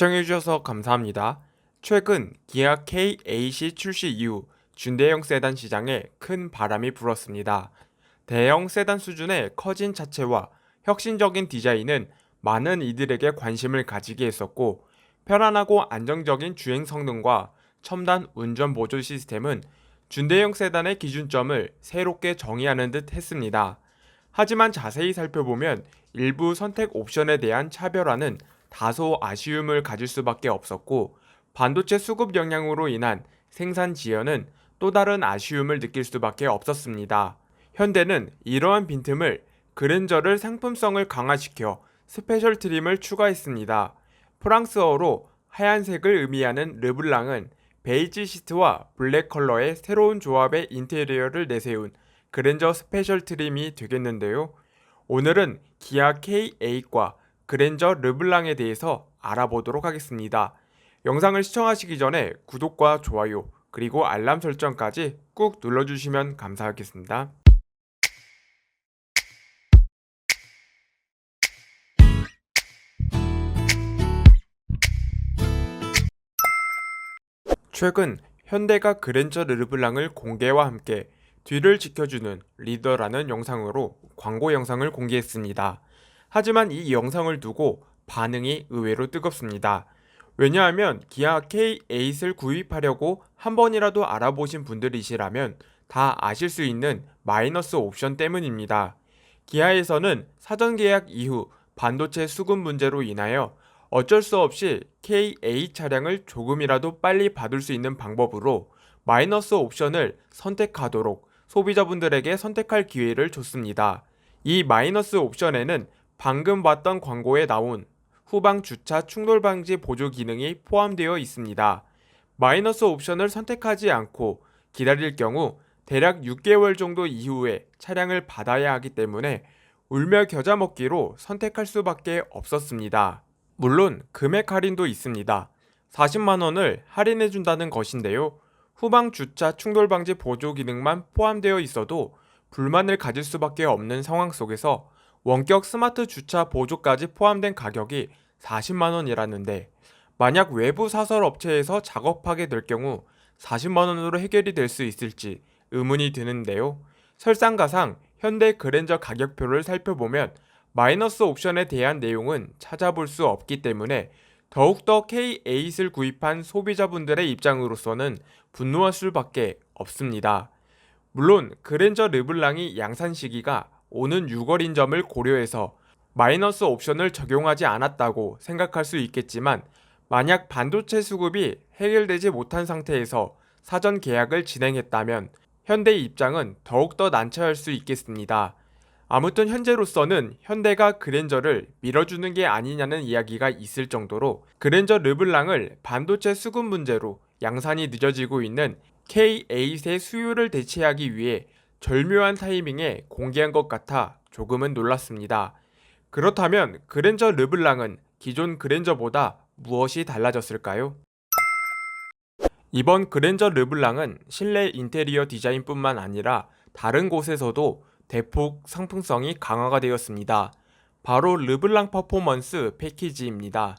시청해주셔서 감사합니다. 최근 기아 K-AC 출시 이후 준대형 세단 시장에 큰 바람이 불었습니다. 대형 세단 수준의 커진 차체와 혁신적인 디자인은 많은 이들에게 관심을 가지게 했었고 편안하고 안정적인 주행 성능과 첨단 운전 보조 시스템은 준대형 세단의 기준점을 새롭게 정의하는 듯 했습니다. 하지만 자세히 살펴보면 일부 선택 옵션에 대한 차별화는 다소 아쉬움을 가질 수밖에 없었고 반도체 수급 영향으로 인한 생산 지연은 또 다른 아쉬움을 느낄 수밖에 없었습니다. 현대는 이러한 빈틈을 그랜저를 상품성을 강화시켜 스페셜 트림을 추가했습니다. 프랑스어로 하얀색을 의미하는 르블랑은 베이지 시트와 블랙 컬러의 새로운 조합의 인테리어를 내세운 그랜저 스페셜 트림이 되겠는데요. 오늘은 기아 K8과 그랜저 르블랑에 대해서 알아보도록 하겠습니다. 영상을 시청하시기 전에 구독과 좋아요 그리고 알람 설정까지 꾹 눌러주시면 감사하겠습니다. 최근 현대가 그랜저 르블랑을 공개와 함께 뒤를 지켜주는 리더라는 영상으로 광고 영상을 공개했습니다. 하지만 이 영상을 두고 반응이 의외로 뜨겁습니다. 왜냐하면 기아 K8을 구입하려고 한 번이라도 알아보신 분들이시라면 다 아실 수 있는 마이너스 옵션 때문입니다. 기아에서는 사전 계약 이후 반도체 수급 문제로 인하여 어쩔 수 없이 K8 차량을 조금이라도 빨리 받을 수 있는 방법으로 마이너스 옵션을 선택하도록 소비자분들에게 선택할 기회를 줬습니다. 이 마이너스 옵션에는 방금 봤던 광고에 나온 후방 주차 충돌 방지 보조 기능이 포함되어 있습니다. 마이너스 옵션을 선택하지 않고 기다릴 경우 대략 6개월 정도 이후에 차량을 받아야 하기 때문에 울며 겨자 먹기로 선택할 수밖에 없었습니다. 물론 금액 할인도 있습니다. 40만 원을 할인해 준다는 것인데요. 후방 주차 충돌 방지 보조 기능만 포함되어 있어도 불만을 가질 수밖에 없는 상황 속에서 원격 스마트 주차 보조까지 포함된 가격이 40만 원이라는데 만약 외부 사설 업체에서 작업하게 될 경우 40만 원으로 해결이 될 수 있을지 의문이 드는데요. 설상가상 현대 그랜저 가격표를 살펴보면 마이너스 옵션에 대한 내용은 찾아볼 수 없기 때문에 더욱더 K8을 구입한 소비자분들의 입장으로서는 분노할 수밖에 없습니다. 물론 그랜저 르블랑이 양산 시기가 오는 6월인 점을 고려해서 마이너스 옵션을 적용하지 않았다고 생각할 수 있겠지만 만약 반도체 수급이 해결되지 못한 상태에서 사전 계약을 진행했다면 현대 입장은 더욱더 난처할 수 있겠습니다. 아무튼 현재로서는 현대가 그랜저를 밀어주는 게 아니냐는 이야기가 있을 정도로 그랜저 르블랑을 반도체 수급 문제로 양산이 늦어지고 있는 K8의 수요를 대체하기 위해 절묘한 타이밍에 공개한 것 같아 조금은 놀랐습니다. 그렇다면 그랜저 르블랑은 기존 그랜저보다 무엇이 달라졌을까요? 이번 그랜저 르블랑은 실내 인테리어 디자인뿐만 아니라 다른 곳에서도 대폭 상품성이 강화가 되었습니다. 바로 르블랑 퍼포먼스 패키지입니다.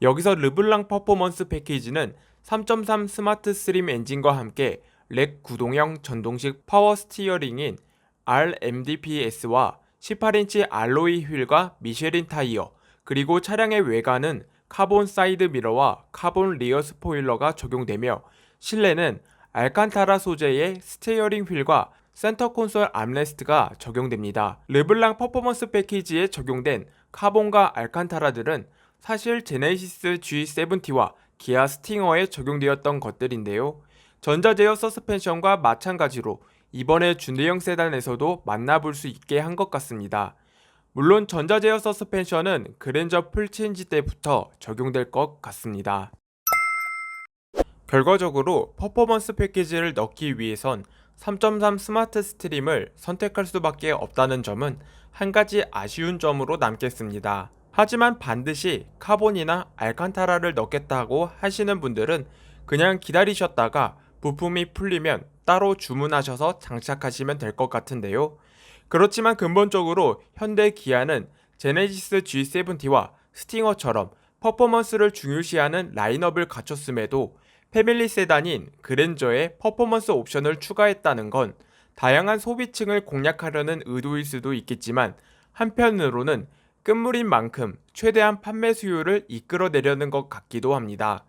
여기서 르블랑 퍼포먼스 패키지는 3.3 스마트 스림 엔진과 함께 렉 구동형 전동식 파워 스티어링인 RMDPS와 18인치 알로이 휠과 미쉐린 타이어, 그리고 차량의 외관은 카본 사이드 미러와 카본 리어 스포일러가 적용되며 실내는 알칸타라 소재의 스티어링 휠과 센터 콘솔 암레스트가 적용됩니다. 르블랑 퍼포먼스 패키지에 적용된 카본과 알칸타라들은 사실 제네시스 G70와 기아 스팅어에 적용되었던 것들인데요. 전자제어 서스펜션과 마찬가지로 이번에 준대형 세단에서도 만나볼 수 있게 한 것 같습니다. 물론 전자제어 서스펜션은 그랜저 풀체인지 때부터 적용될 것 같습니다. 결과적으로 퍼포먼스 패키지를 넣기 위해선 3.3 스마트 스트림을 선택할 수밖에 없다는 점은 한 가지 아쉬운 점으로 남겠습니다. 하지만 반드시 카본이나 알칸타라를 넣겠다고 하시는 분들은 그냥 기다리셨다가 부품이 풀리면 따로 주문하셔서 장착하시면 될 것 같은데요. 그렇지만 근본적으로 현대 기아는 제네시스 G70와 스팅어처럼 퍼포먼스를 중요시하는 라인업을 갖췄음에도 패밀리 세단인 그랜저에 퍼포먼스 옵션을 추가했다는 건 다양한 소비층을 공략하려는 의도일 수도 있겠지만 한편으로는 끝물인 만큼 최대한 판매 수요를 이끌어내려는 것 같기도 합니다.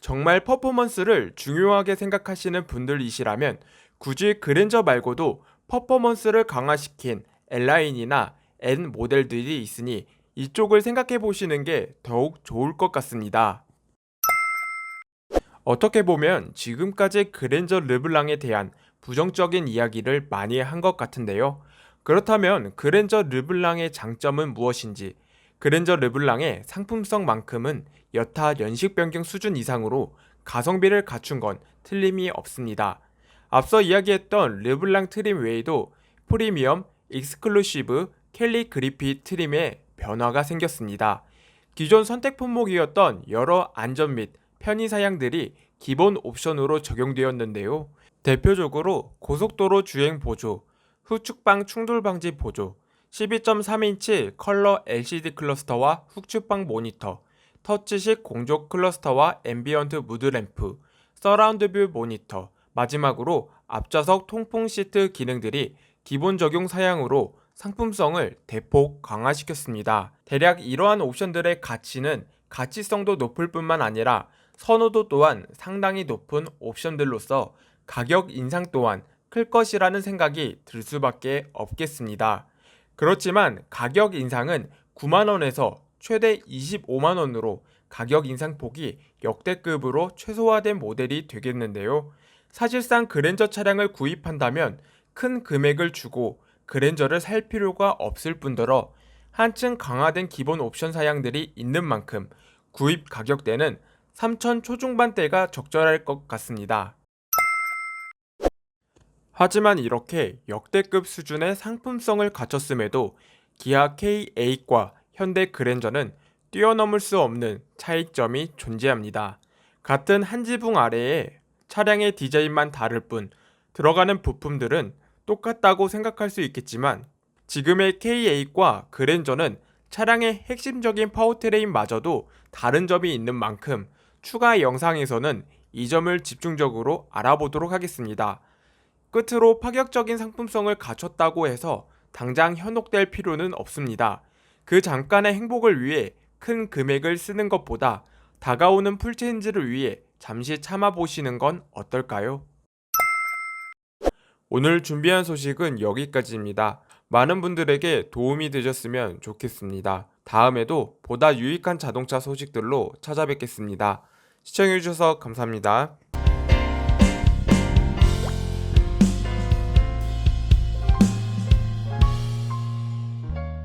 정말 퍼포먼스를 중요하게 생각하시는 분들이시라면 굳이 그랜저 말고도 퍼포먼스를 강화시킨 L라인이나 N 모델들이 있으니 이쪽을 생각해 보시는 게 더욱 좋을 것 같습니다. 어떻게 보면 지금까지 그랜저 르블랑에 대한 부정적인 이야기를 많이 한 것 같은데요. 그렇다면 그랜저 르블랑의 장점은 무엇인지, 그랜저 르블랑의 상품성만큼은 여타 연식 변경 수준 이상으로 가성비를 갖춘 건 틀림이 없습니다. 앞서 이야기했던 르블랑 트림 외에도 프리미엄, 익스클루시브, 켈리 그리피 트림에 변화가 생겼습니다. 기존 선택 품목이었던 여러 안전 및 편의 사양들이 기본 옵션으로 적용되었는데요. 대표적으로 고속도로 주행 보조, 후측방 충돌 방지 보조, 12.3인치 컬러 LCD 클러스터와 후측방 모니터, 터치식 공조 클러스터와 앰비언트 무드 램프, 서라운드 뷰 모니터, 마지막으로 앞좌석 통풍 시트 기능들이 기본 적용 사양으로 상품성을 대폭 강화시켰습니다. 대략 이러한 옵션들의 가치는 가치성도 높을 뿐만 아니라 선호도 또한 상당히 높은 옵션들로서 가격 인상 또한 클 것이라는 생각이 들 수밖에 없겠습니다. 그렇지만 가격 인상은 9만원에서 최대 25만원으로 가격 인상폭이 역대급으로 최소화된 모델이 되겠는데요. 사실상 그랜저 차량을 구입한다면 큰 금액을 주고 그랜저를 살 필요가 없을 뿐더러 한층 강화된 기본 옵션 사양들이 있는 만큼 구입 가격대는 3천 초중반대가 적절할 것 같습니다. 하지만 이렇게 역대급 수준의 상품성을 갖췄음에도 기아 K8과 현대 그랜저는 뛰어넘을 수 없는 차이점이 존재합니다. 같은 한 지붕 아래에 차량의 디자인만 다를 뿐 들어가는 부품들은 똑같다고 생각할 수 있겠지만 지금의 K8과 그랜저는 차량의 핵심적인 파워트레인마저도 다른 점이 있는 만큼 추가 영상에서는 이 점을 집중적으로 알아보도록 하겠습니다. 끝으로 파격적인 상품성을 갖췄다고 해서 당장 현혹될 필요는 없습니다. 그 잠깐의 행복을 위해 큰 금액을 쓰는 것보다 다가오는 풀체인지를 위해 잠시 참아보시는 건 어떨까요? 오늘 준비한 소식은 여기까지입니다. 많은 분들에게 도움이 되셨으면 좋겠습니다. 다음에도 보다 유익한 자동차 소식들로 찾아뵙겠습니다. 시청해주셔서 감사합니다.